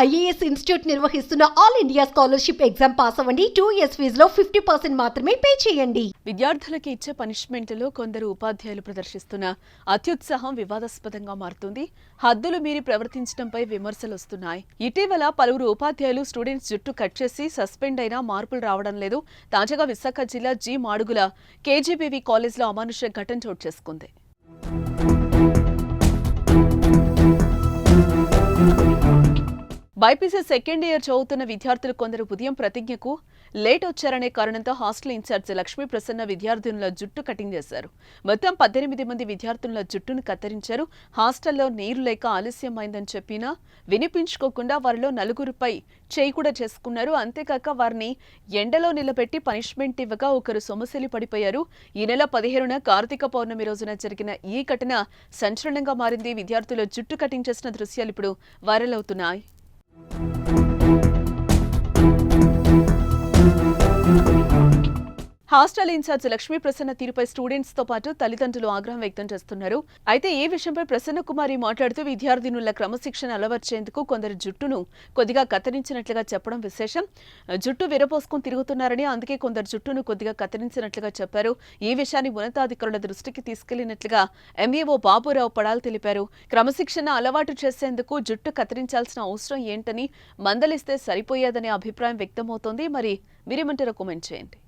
IAS institute నిర్వహిస్తున్న all India scholarship exam pass అవ్వండి. Two years ఫీజులో ఫిఫ్టీ పర్సెంట్ మాత్రమే పే చేయండి. విద్యార్థులకు ఇచ్చే పనిష్మెంట్లో కొందరు ఉపాధ్యాయులు ప్రదర్శిస్తున్న అత్యుత్సాహం వివాదాస్పదంగా మారుతుంది. హద్దులు మీరి ప్రవర్తించడంపై విమర్శలు వస్తున్నాయి ఇటీవల పలువురు ఉపాధ్యాయులు స్టూడెంట్స్ జుట్టు కట్ చేసి సస్పెండ్ అయినా మార్పులు రావడం లేదు. తాజాగా విశాఖ జిల్లా జి మాడుగుల కేజీబీవీ కాలేజ్లో అమానుష ఘటన చోటు చేసుకుంది. బైపీసీ సెకండ్ ఇయర్ చదువుతున్న విద్యార్థులు కొందరు ఉదయం ప్రతిజ్ఞకు లేట్ వచ్చారనే కారణంతో హాస్టల్ ఇన్ఛార్జ్ లక్ష్మీ ప్రసన్న విద్యార్థినుల జుట్టు కటింగ్ చేశారు. మొత్తం పద్దెనిమిది మంది విద్యార్థుల జుట్టును కత్తిరించారు. హాస్టల్లో నీరు లేక ఆలస్యమైందని చెప్పినా వినిపించుకోకుండా వారిలో నలుగురిపై చేయి కూడా చేసుకున్నారు. అంతేకాక వారిని ఎండలో నిలబెట్టి పనిష్మెంట్ ఇవ్వగా ఒకరు సొమసిలి పడిపోయారు. ఈ నెల పదిహేనున కార్తీక పౌర్ణమి రోజున జరిగిన ఈ ఘటన సంచలనంగా మారింది. విద్యార్థుల జుట్టు కటింగ్ చేసిన దృశ్యాలు ఇప్పుడు వైరల్ అవుతున్నాయి. Thank you. Hostel incharge Lakshmi Prasanna తీరుపై స్టూడెంట్స్తో పాటు తల్లిదండ్రులు ఆగ్రహం వ్యక్తం చేస్తున్నారు. అయితే ఈ విషయంపై ప్రసన్న కుమారి మాట్లాడుతూ విద్యార్థినుల క్రమశిక్షణ అలవర్చేందుకు కొందరు జుట్టును కొద్దిగా కత్తిరించినట్లుగా చెప్పడం విశేషం. జుట్టు విరపోసుకుని తిరుగుతున్నారని అందుకే కొందరు జుట్టును కొద్దిగా కత్తిరించినట్లుగా చెప్పారు. ఈ విషయాన్ని ఉన్నతాధికారుల దృష్టికి తీసుకెళ్ళినట్లుగా ఎంఏఓ బాబురావు పడాల్ తెలిపారు. క్రమశిక్షణ అలవాటు చేసేందుకు జుట్టు కత్తిరించాల్సిన అవసరం ఏంటని మందలిస్తే సరిపోయేదనే అభిప్రాయం వ్యక్తమవుతోంది. మరి మీరేమంటారో కామెంట్ చేయండి.